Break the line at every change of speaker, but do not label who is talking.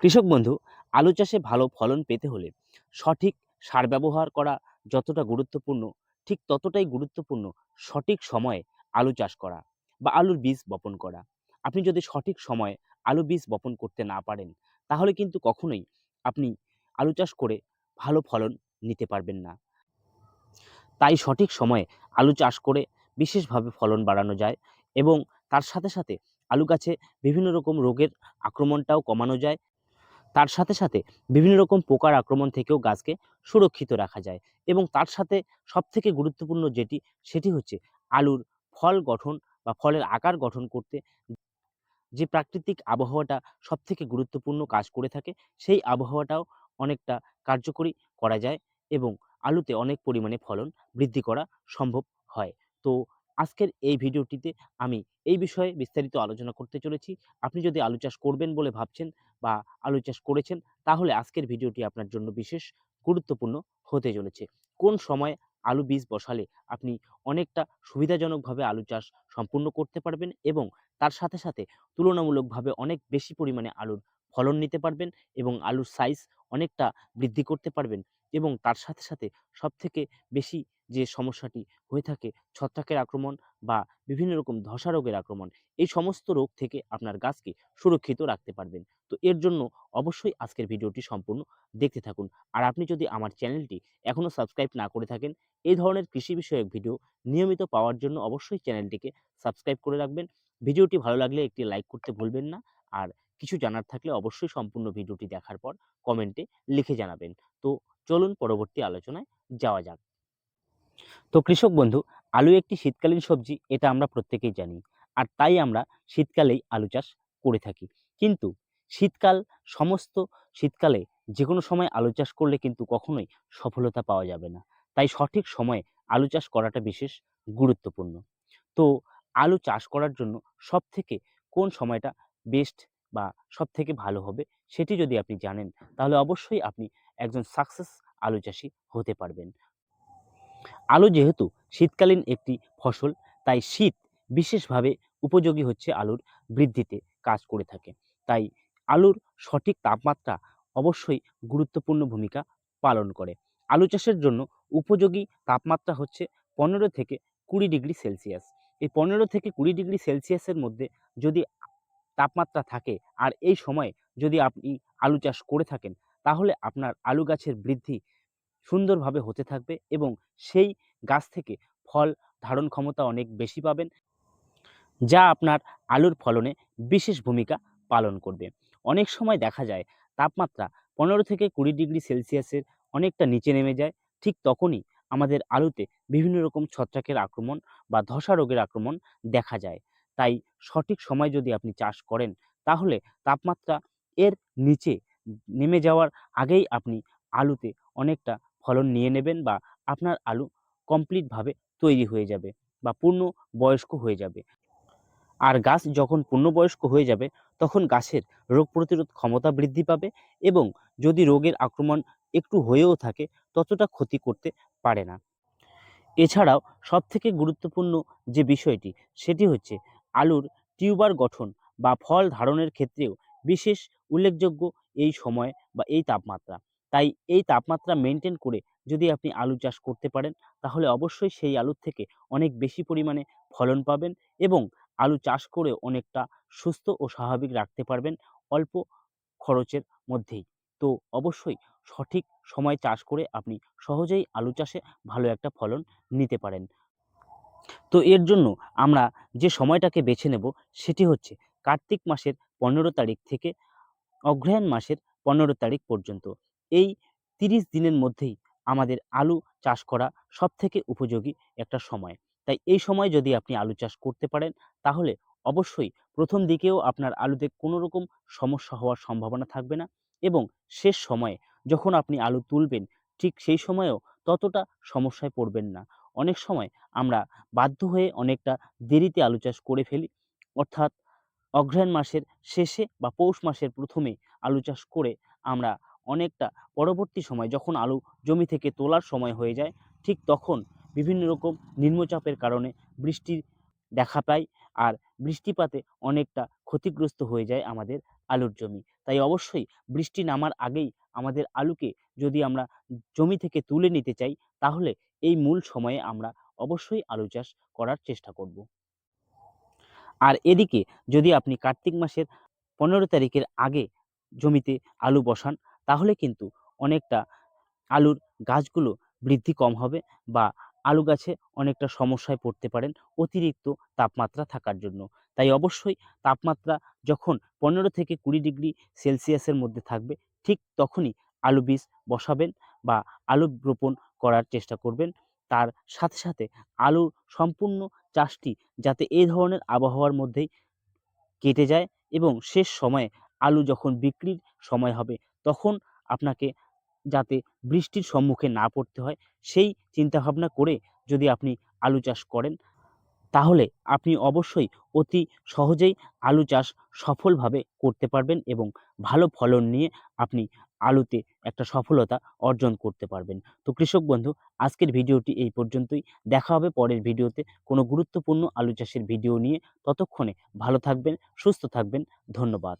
কৃষক বন্ধু, আলু চাষে ভালো ফলন পেতে হলে সঠিক সার ব্যবহার করা যতটা গুরুত্বপূর্ণ, ঠিক ততটাই গুরুত্বপূর্ণ সঠিক সময়ে আলু চাষ করা বা আলুর বীজ বপন করা। আপনি যদি সঠিক সময়ে আলু বীজ বপন করতে না পারেন, তাহলে কিন্তু কখনোই আপনি আলু চাষ করে ভালো ফলন নিতে পারবেন না। তাই সঠিক সময়ে আলু চাষ করে বিশেষভাবে ফলন বাড়ানো যায় এবং তার সাথে সাথে আলু গাছে বিভিন্ন রকম রোগের আক্রমণটাও কমানো যায় তার সাথে সাথে বিভিন্ন রকম পোকার আক্রমণ থেকেও গাছকে সুরক্ষিত রাখা যায় এবং তার সাথে সবথেকে গুরুত্বপূর্ণ যেটি, সেটি হচ্ছে আলুর ফল গঠন বা ফলের আকার গঠন করতে যে প্রাকৃতিক আবহাওয়াটা সবথেকে গুরুত্বপূর্ণ কাজ করে থাকে, সেই আবহাওয়াটাও অনেকটা কার্যকরী করা যায় এবং আলুতে অনেক পরিমাণে ফলন বৃদ্ধি করা সম্ভব হয়। তো আজকের এই ভিডিওটিতে আমি এই বিষয়ে বিস্তারিত আলোচনা করতে চলেছি। আপনি যদি আলু চাষ করবেন বলে ভাবছেন বা আলু চাষ করেছেন, তাহলে আজকের ভিডিওটি আপনার জন্য বিশেষ গুরুত্বপূর্ণ হতে চলেছে। কোন সময় আলু বীজ বসালে আপনি অনেকটা সুবিধাজনকভাবে আলু চাষ সম্পূর্ণ করতে পারবেন এবং তার সাথে সাথে তুলনামূলকভাবে অনেক বেশি পরিমাণে আলুর ফলন নিতে পারবেন এবং আলুর সাইজ অনেকটা বৃদ্ধি করতে পারবেন। এবং তার সাথে সাথে সবথেকে বেশি যে সমস্যাটি হয়ে থাকে ছত্রাকের আক্রমণ বা বিভিন্ন রকম ধসা রোগের আক্রমণ, এই সমস্ত রোগ থেকে আপনার গাছকে সুরক্ষিত রাখতে পারবেন। তো এর জন্য অবশ্যই আজকের ভিডিওটি সম্পূর্ণ দেখতে থাকুন। আর আপনি যদি আমার চ্যানেলটি এখনও সাবস্ক্রাইব না করে থাকেন, এই ধরনের কৃষি বিষয়ক ভিডিও নিয়মিত পাওয়ার জন্য অবশ্যই চ্যানেলটিকে সাবস্ক্রাইব করে রাখবেন। ভিডিওটি ভালো লাগলে একটি লাইক করতে ভুলবেন না। আর কিছু জানার থাকলে অবশ্যই সম্পূর্ণ ভিডিওটি দেখার পর কমেন্টে লিখে জানাবেন। তো চলুন পরবর্তী আলোচনায় যাওয়া যাক। তো কৃষক বন্ধু, আলু একটি শীতকালীন সবজি, এটা আমরা প্রত্যেকেই জানি। আর তাই আমরা শীতকালেই আলু চাষ করে থাকি। কিন্তু শীতকাল, সমস্ত শীতকালে যে কোনো সময় আলু চাষ করলে কিন্তু কখনোই সফলতা পাওয়া যাবে না। তাই সঠিক সময়ে আলু চাষ করাটা বিশেষ গুরুত্বপূর্ণ। তো আলু চাষ করার জন্য সব থেকে কোন সময়টা বেস্ট বা সব থেকে ভালো হবে সেটি যদি আপনি জানেন, তাহলে অবশ্যই আপনি একজন সাকসেস আলু চাষি হতে পারবেন। আলু যেহেতু শীতকালীন একটি ফসল, তাই শীত বিশেষভাবে উপযোগী হচ্ছে আলুর বৃদ্ধিতে কাজ করে থাকে। তাই আলুর সঠিক তাপমাত্রা অবশ্যই গুরুত্বপূর্ণ ভূমিকা পালন করে। আলু চাষের জন্য উপযোগী তাপমাত্রা হচ্ছে পনেরো থেকে কুড়ি ডিগ্রি সেলসিয়াস। এই পনেরো থেকে কুড়ি ডিগ্রি সেলসিয়াসের মধ্যে যদি তাপমাত্রা থাকে, আর এই সময় যদি আপনি আলু চাষ করে থাকেন তাহলে আপনার আলু গাছের বৃদ্ধি সুন্দরভাবে হতে থাকবে এবং সেই গাছ থেকে ফল ধারণ ক্ষমতা অনেক বেশি পাবেন, যা আপনার আলুর ফলনে বিশেষ ভূমিকা পালন করবে। অনেক সময় দেখা যায় তাপমাত্রা পনেরো থেকে কুড়ি ডিগ্রি সেলসিয়াসের অনেকটা নিচে নেমে যায়। ঠিক তখনই আমাদের আলুতে বিভিন্ন রকম ছত্রাকের আক্রমণ বা ধসা রোগের আক্রমণ দেখা যায়। তাই সঠিক সময় যদি আপনি চাষ করেন, তাহলে তাপমাত্রা এর নিচে নেমে যাওয়ার আগেই আপনি আলুতে অনেকটা ফলন নিয়ে নেবেন বা আপনার আলু কমপ্লিটভাবে তৈরি হয়ে যাবে বা পূর্ণ বয়স্ক হয়ে যাবে। আর গাছ যখন পূর্ণবয়স্ক হয়ে যাবে, তখন গাছের রোগ প্রতিরোধ ক্ষমতা বৃদ্ধি পাবে এবং যদি রোগের আক্রমণ একটু হয়েও থাকে, ততটা ক্ষতি করতে পারে না। এছাড়াও সবথেকে গুরুত্বপূর্ণ যে বিষয়টি, সেটি হচ্ছে আলুর টিউবার গঠন বা ফল ধারণের ক্ষেত্রেও বিশেষ উল্লেখযোগ্য এই সময় বা এই তাপমাত্রা। তাই এই তাপমাত্রা মেনটেন করে যদি আপনি আলু চাষ করতে পারেন, তাহলে অবশ্যই সেই আলুর থেকে অনেক বেশি পরিমাণে ফলন পাবেন এবং আলু চাষ করে অনেকটা সুস্থ ও স্বাভাবিক রাখতে পারবেন অল্প খরচের মধ্যেই। তো অবশ্যই সঠিক সময় চাষ করে আপনি সহজেই আলু চাষে ভালো একটা ফলন নিতে পারেন। তো এর জন্য আমরা যে সময়টাকে বেছে নেব, সেটি হচ্ছে কার্তিক মাসের পনেরো তারিখ থেকে অগ্রহায়ণ মাসের পনেরো তারিখ পর্যন্ত। এই তিরিশ দিনের মধ্যেই আমাদের আলু চাষ করা সবথেকে উপযোগী একটা সময়। তাই এই সময় যদি আপনি আলু চাষ করতে পারেন, তাহলে অবশ্যই প্রথম দিকেও আপনার আলুতে কোনো রকম সমস্যা হওয়ার সম্ভাবনা থাকবে না এবং শেষ সময়ে যখন আপনি আলু তুলবেন, ঠিক সেই সময়েও ততটা সমস্যায় পড়বেন না। অনেক সময় আমরা বাধ্য হয়ে অনেকটা দেরিতে আলু চাষ করে ফেলি, অর্থাৎ অগ্রহায়ণ মাসের শেষে বা পৌষ মাসের প্রথমে আলু চাষ করে আমরা অনেকটা পরবর্তী সময় যখন আলু জমি থেকে তোলার সময় হয়ে যায়, ঠিক তখন বিভিন্ন রকম নিম্নচাপের কারণে বৃষ্টি দেখা পায় আর বৃষ্টিপাতে অনেকটা ক্ষতিগ্রস্ত হয়ে যায় আমাদের আলুর জমি। তাই অবশ্যই বৃষ্টি নামার আগেই আমাদের আলুকে যদি আমরা জমি থেকে তুলে নিতে চাই, তাহলে এই মূল সময়ে আমরা অবশ্যই আলু চাষ করার চেষ্টা করব। আর এদিকে যদি আপনি কার্তিক মাসের পনেরো তারিখের আগে জমিতে আলু বসান, তাহলে কিন্তু অনেকটা আলুর গাছগুলো বৃদ্ধি কম হবে বা আলু গাছে অনেকটা সমস্যায় পড়তে পারেন অতিরিক্ত তাপমাত্রা থাকার জন্য। তাই অবশ্যই তাপমাত্রা যখন পনেরো থেকে কুড়ি ডিগ্রি সেলসিয়াসের মধ্যে থাকবে, ঠিক তখনই আলু বীজ বসাবেন বা আলু রোপণ করার চেষ্টা করবেন। তার সাথে সাথে আলু সম্পূর্ণ চাষটি যাতে এই ধরনের আবহাওয়ার মধ্যেই কেটে যায় এবং শেষ সময়ে আলু যখন বিক্রির সময় হবে তখন আপনাকে যাতে বৃষ্টির সম্মুখে না পড়তে হয় সেই চিন্তাভাবনা করে যদি আপনি আলু চাষ করেন, তাহলে আপনি অবশ্যই অতি সহজেই আলু চাষ সফলভাবে করতে পারবেন এবং ভালো ফলন নিয়ে আপনি আলুতে একটা সফলতা অর্জন করতে পারবেন। তো কৃষক বন্ধু, আজকের ভিডিওটি এই পর্যন্তই। দেখা হবে পরের ভিডিওতে কোনো গুরুত্বপূর্ণ আলু চাষের ভিডিও নিয়ে। ততক্ষণে ভালো থাকবেন, সুস্থ থাকবেন। ধন্যবাদ।